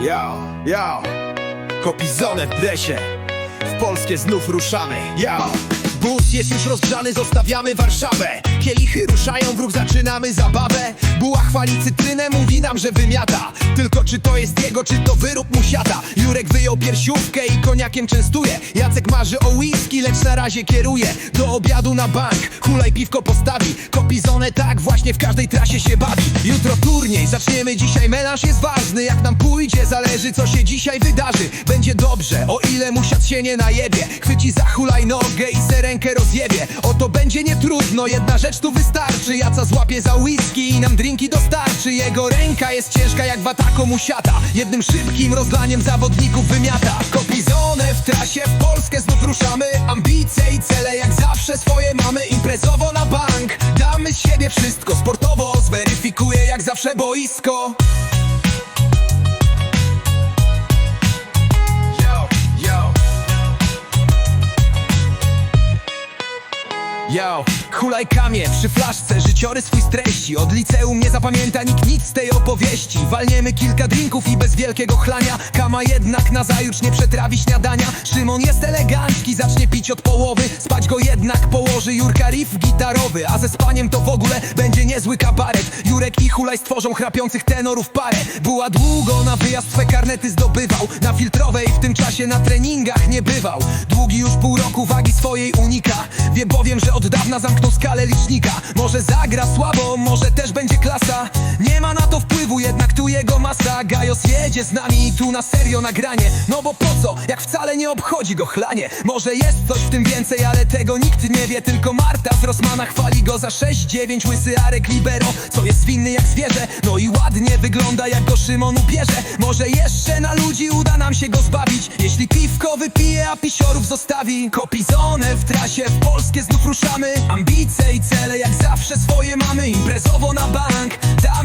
Yo, yo. Kopizone w dresie W Polskie znów ruszamy. Yo. Bus jest już rozgrzany, zostawiamy Warszawę. Kielichy ruszają, wróg zaczynamy zabawę. Buła chwali cytrynę, mówi nam, że wymiata. Tylko czy to jest jego, czy to wyrób mu siata Jurek wyjął piersiówkę i koniakiem częstuje. Jacek marzy o whisky, lecz na razie kieruje Do obiadu na bank, hulaj piwko postawi Kopizone tak właśnie w każdej trasie się bawi. Jutro turniej, zaczniemy dzisiaj. Melanż jest ważny Jak nam pójdzie, zależy co się dzisiaj wydarzy. Będzie dobrze, o ile musiat się nie najebie. Chwyci za hulajnogę i se rękę rozjebie. Oto będzie nietrudno, jedna rzecz tu wystarczy. Jaca złapie za whisky i nam drinki dostarczy. Jego ręka jest ciężka jak watako mu siata. Jednym szybkim rozlaniem zawodników wymiata. Kopizone w trasie, w Polskę znów ruszamy. Ambice i cele jak zawsze swoje mamy. Imprezowo na bank, damy z siebie wszystko. Sportowo zweryfikuje jak zawsze boisko. Yo, yo. Yo, kamie przy flaszce, życiorys swój streści Od liceum nie zapamięta nikt nic z tej opowieści. Walniemy kilka drinków i bez wielkiego chlania. Kama jednak na zajutrz nie przetrawi śniadania. Szymon jest elegancki, zacznie pić od połowy. Spać go jednak położy Jurka riff gitarowy. A ze spaniem to w ogóle będzie niezły kabaret. Jurek i hulaj stworzą chrapiących tenorów parę. Była długo na wyjazd swe karnety zdobywał. Na filtrowej w tym czasie na treningach nie bywał. Długi już pół roku wagi swojej unika Wie bowiem, że od dawna zamknął skalę licznika. Może zagra słabo, może też będzie klasa. Nie ma jednak tu jego masa Gajos jedzie z nami tu na serio nagranie. No bo po co, jak wcale nie obchodzi go chlanie? Może jest coś w tym więcej, ale tego nikt nie wie. Tylko Marta z Rosmana chwali go za 6-9 Łysy Arek Libero, co jest zwinny jak zwierzę. No i ładnie wygląda jak go Szymon ubierze Może jeszcze na ludzi uda nam się go zbawić. Jeśli piwko wypije, a pisiorów zostawi. Kopizone w trasie, w Polskie znów ruszamy. Ambice i cele jak zawsze swoje mamy. Imprezowo na bank,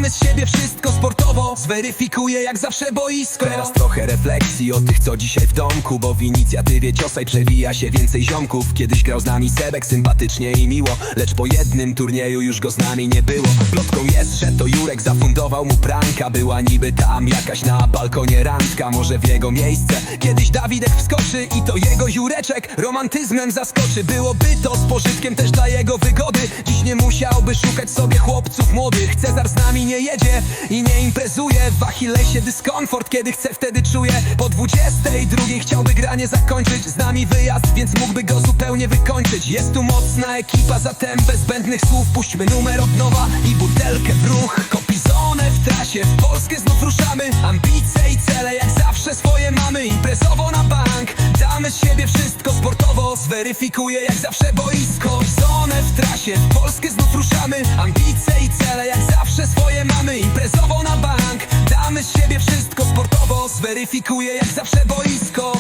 damy z siebie wszystko sportowo. Zweryfikuje jak zawsze boisko. Teraz trochę refleksji o tych co dzisiaj w domku Bo w inicjatywie ciosaj przewija się więcej ziomków. Kiedyś grał z nami Sebek sympatycznie i miło Lecz po jednym turnieju już go z nami nie było. Plotką jest, że to Jurek zafundował mu pranka. Była niby tam jakaś na balkonie randka Może w jego miejsce. Kiedyś Dawidek wskoczy I to jego Jureczek romantyzmem zaskoczy. Byłoby to z pożytkiem też dla jego wygody. Dziś nie musiałby szukać sobie chłopców młodych. Cezar z nami nie jedzie i nie imprezuje. W Achillesie dyskomfort, kiedy chce wtedy czuje Po 22 chciałby granie zakończyć. Z nami wyjazd, więc mógłby go zupełnie wykończyć. Jest tu mocna ekipa, zatem bez zbędnych słów Puśćmy. Numer od nowa i butelkę w ruch. Kopizone w trasie, w Polskę znów ruszamy. Ambice i cele jak zawsze swoje mamy. Imprezowo na bank, damy z siebie wszystko. Sportowo Zweryfikuje jak zawsze boisko trasie, Polskę znów ruszamy Ambice i cele jak zawsze swoje mamy. Imprezowo na bank, damy z siebie wszystko sportowo. Zweryfikuje jak zawsze boisko